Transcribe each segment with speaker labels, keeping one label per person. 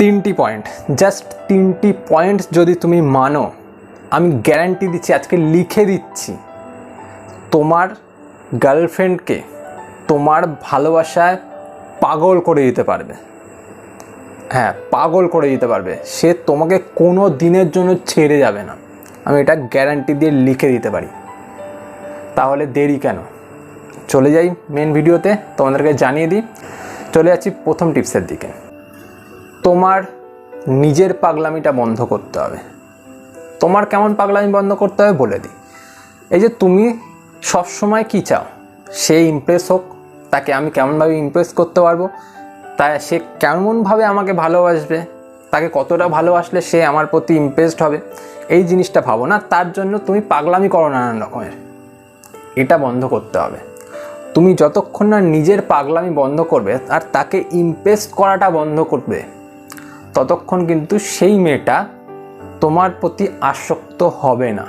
Speaker 1: তিনটি point just তিনটি point যদি তুমি মানো, আমি গ্যারান্টি দিচ্ছি, আজকে লিখে দিচ্ছি, তোমার গার্লফ্রেন্ডকে তোমার ভালোবাসায় পাগল করে দিতে পারবে। হ্যাঁ পাগল করে দিতে পারবে। সে তোমাকে কোনো দিনের জন্য ছেড়ে যাবে না। আমি এটা গ্যারান্টি দিয়ে লিখে দিতে পারি। তাহলে দেরি কেন? চলে যাই মেন ভিডিওতে তোমাদেরকে জানিয়ে দিই। চলে যাচ্ছি প্রথম টিপসের দিকে। তোমার নিজের পাগলামিটা বন্ধ করতে হবে। তোমার কেমন পাগলামি বন্ধ করতে হবে বলে দিই। এই যে তুমি সবসময় কী চাও? সে ইমপ্রেস হোক, তাকে আমি কেমনভাবে ইমপ্রেস করতে পারব? তাই সে কেমনভাবে আমাকে ভালোবাসবে? তাকে কতটা ভালোবাসলে সে আমার প্রতি ইমপ্রেসড হবে? এই জিনিসটা ভাবো না, তার জন্য তুমি পাগলামি করো নানান রকমের। এটা বন্ধ করতে হবে। তুমি যতক্ষণ না নিজের পাগলামি বন্ধ করবে, আর তাকে ইমপ্রেস করাটা বন্ধ করবে ততক্ষণ কিন্তু সেই মেয়েটা তোমার প্রতি আসক্ত হবে না।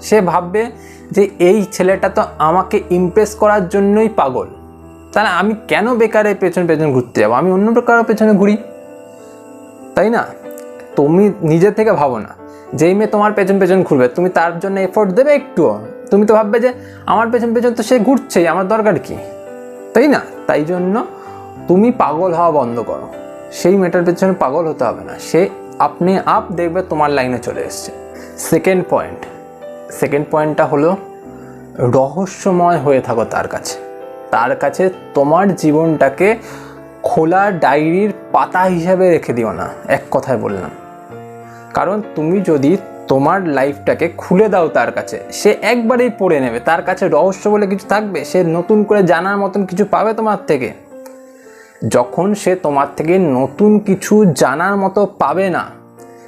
Speaker 1: সে ভাববে যে এই ছেলেটা তো আমাকে ইমপ্রেস করার জন্যই পাগল। তাহলে আমি কেন বেকারে পেছন পেছন ঘুরতে যাব? আমি অন্য কারোর পেছনে ঘুরি? তাই না? তুমি নিজে থেকে ভাবো না। যেই মেয়ে তোমার পেছন পেছন ঘুরবে, তুমি তার জন্য এফোর্ট দেবে একটুও। তুমি তো ভাববে যে আমার পেছন পেছন তো সে ঘুরছেই, আমার দরকার কি? তাই না? তাই জন্য তুমি পাগল হওয়া বন্ধ করো। সেই মেয়েটার পেছনে পাগল হতে হবে না। সে আপনি আপ দেখবে তোমার লাইনে চলে এসছে। সেকেন্ড পয়েন্ট সেকেন্ড পয়েন্টটা হলো রহস্যময় হয়ে থাকো তার কাছে। তার কাছে তোমার জীবনটাকে খোলা ডায়েরির পাতা হিসাবে রেখে দিও না। এক কথায় বললাম। কারণ তুমি যদি তোমার লাইফটাকে খুলে দাও তার কাছে, সে একবারেই পড়ে নেবে। তার কাছে রহস্য বলে কিছু থাকবে? সে নতুন করে জানার মতন কিছু পাবে তোমার থেকে? যখন সে তোমার থেকে নতুন কিছু জানার মতো পাবে না,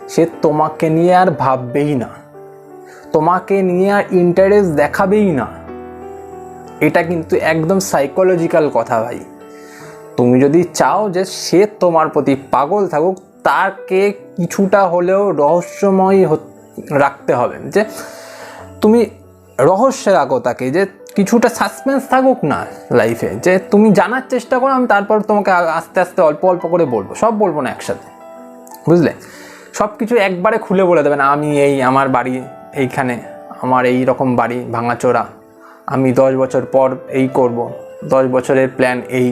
Speaker 1: সে তোমাকে নিয়ে আর ভাববেই না। তোমাকে নিয়ে আর ইন্টারেস্ট দেখাবেই না। এটা কিন্তু একদম সাইকোলজিক্যাল কথা ভাই। তুমি যদি চাও যে সে তোমার প্রতি পাগল থাকুক, তাকে কিছুটা হলেও রহস্যময় রাখতে হবে। যে তুমি রহস্যে রাখো তাকে, যে কিছুটা সাসপেন্স থাকুক না লাইফে যে তুমি জানার চেষ্টা করো, আমি তারপর তোমাকে আস্তে আস্তে অল্প অল্প করে বলব। সব বলব না একসাথে। বুঝলে? সব কিছু একবারে খুলে বলে দেবে না আমি এই আমার বাড়ি এইখানে, আমার এই রকম বাড়ি ভাঙাচোরা, আমি দশ বছর পর এই করব, দশ বছরের প্ল্যান এই।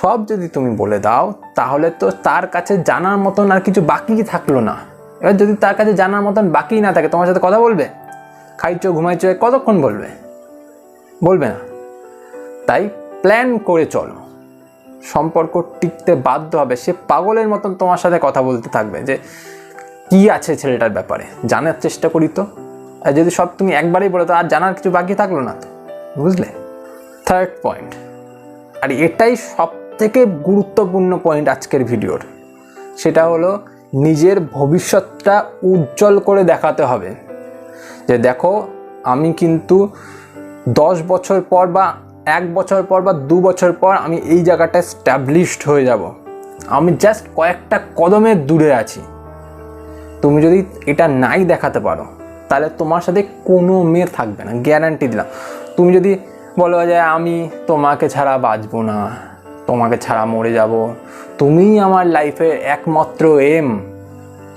Speaker 1: সব যদি তুমি বলে দাও, তাহলে তো তার কাছে জানার মতন আর কিছু বাকি থাকল না। এবার যদি তার কাছে জানার মতন বাকি না থাকে, তোমার সাথে কথা বলবে? খাইছো, ঘুমাইছো কতক্ষণ বলবে? বলবে না। তাই প্ল্যান করে চলো। সম্পর্ক টিকতে বাধ্য হবে। সে পাগলের মতন তোমার সাথে কথা বলতে থাকবে যে, কি আছে ছেলেটার ব্যাপারে? জানার চেষ্টা করি তো। আর যদি সব তুমি একবারেই বলো তো আর জানার কিছু বাকি থাকল না তো। বুঝলে? থার্ড পয়েন্ট আর এটাই সব থেকে গুরুত্বপূর্ণ পয়েন্ট আজকের ভিডিওর। সেটা হলো, নিজের ভবিষ্যৎটা উজ্জ্বল করে দেখাতে হবে। যে দেখো, আমি কিন্তু দশ বছর পর বা এক বছর পর বা দু বছর পর আমি এই জায়গাটা স্ট্যাবলিশড হয়ে যাব। আমি জাস্ট কয়েকটা কদমের দূরে আছি। তুমি যদি এটা নাই দেখাতে পারো, তাহলে তোমার সাথে কোনো মেয়ে থাকবে না গ্যারান্টি দিলাম। তুমি যদি বলো যে আমি তোমাকে ছাড়া বাঁচবো না, তোমাকে ছাড়া মরে যাব তুমি আমার লাইফের একমাত্র এম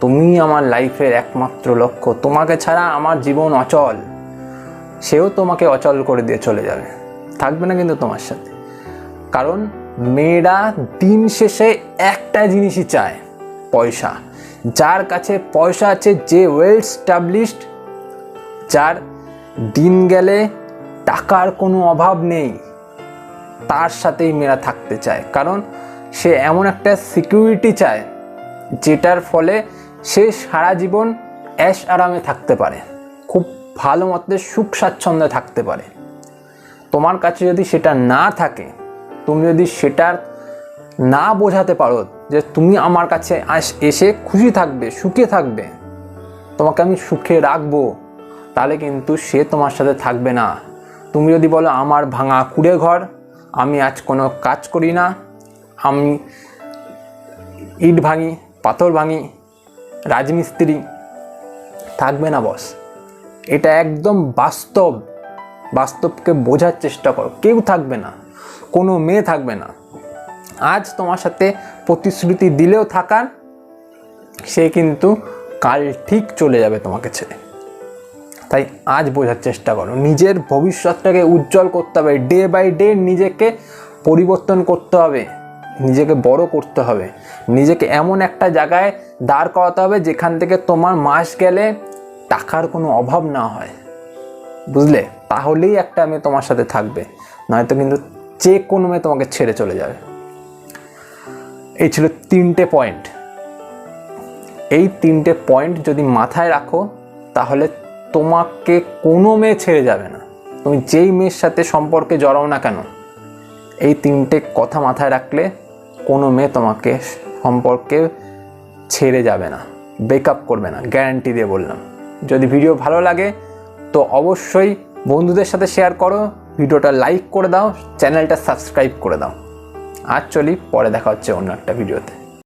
Speaker 1: তুমিই আমার লাইফের একমাত্র লক্ষ্য, তোমাকে ছাড়া আমার জীবন অচল। সেও তোমাকে অচল করে দিয়ে চলে যাবে। থাকবে না কিন্তু তোমার সাথে। কারণ মেয়েরা দিন শেষে একটা জিনিসই চায়, পয়সা। যার কাছে পয়সা আছে, যে ওয়েল স্টাবলিশড যার দিন গেলে টাকার কোনো অভাব নেই, তার সাথেই মেয়েরা থাকতে চায়। কারণ সে এমন একটা সিকিউরিটি চায়, যেটার ফলে সে সারা জীবন অ্যাশ আরামে থাকতে পারে। খুব ভালো মতে সুখ স্বাচ্ছন্দ্যে থাকতে পারে। তোমার কাছে যদি সেটা না থাকে, তুমি যদি সেটার না বোঝাতে পারো যে তুমি আমার কাছে এসে খুশি থাকবে, সুখে থাকবে, তোমাকে আমি সুখে রাখব, তাহলে কিন্তু সে তোমার সাথে থাকবে না। তুমি যদি বলো, আমার ভাঙা কুড়ে ঘর, আমি আজ কোনো কাজ করি না, আমি ইট ভাঙি, পাথর ভাঙি, রাজমিস্ত্রি, থাকবে না, বস। এটা একদম বাস্তব। বাস্তবকে বোঝার চেষ্টা করো। কেউ থাকবে না। কোনো মেয়ে থাকবে না। আজ তোমার সাথে প্রতিশ্রুতি দিলেও থাকার, সে কিন্তু কাল ঠিক চলে যাবে তোমাকে ছেড়ে। তাই আজ বোঝার চেষ্টা করো। নিজের ভবিষ্যৎটাকে উজ্জ্বল করতে হবে। ডে বাই ডে নিজেকে পরিবর্তন করতে হবে। নিজেকে বড় করতে হবে। নিজেকে এমন একটা জায়গায় দাঁড় করাতে হবে যেখান থেকে তোমার মাস গেলে টাকার কোনো অভাব না হয়। বুঝলে? তাহলেই একটা মেয়ে তোমার সাথে থাকবে। নয়তো কিন্তু যে কোনো মেয়ে তোমাকে ছেড়ে চলে যাবে। এই ছিল তিনটে পয়েন্ট। এই তিনটে পয়েন্ট যদি মাথায় রাখো, তাহলে তোমাকে কোনো মেয়ে ছেড়ে যাবে না। তুমি যেই মেয়ের সাথে সম্পর্কে জড়াও না কেন, এই তিনটে কথা মাথায় রাখলে কোনো মেয়ে তোমাকে সম্পর্কে ছেড়ে যাবে না। ব্রেকআপ করবে না। গ্যারান্টি দিয়ে বললাম। যদি ভিডিও ভালো লাগে, তো অবশ্যই বন্ধুদের সাথে শেয়ার করো, ভিডিওটা লাইক করে দাও চ্যানেলটা সাবস্ক্রাইব করে দাও। আর চলি, পরে দেখা হচ্ছে অন্য একটা ভিডিওতে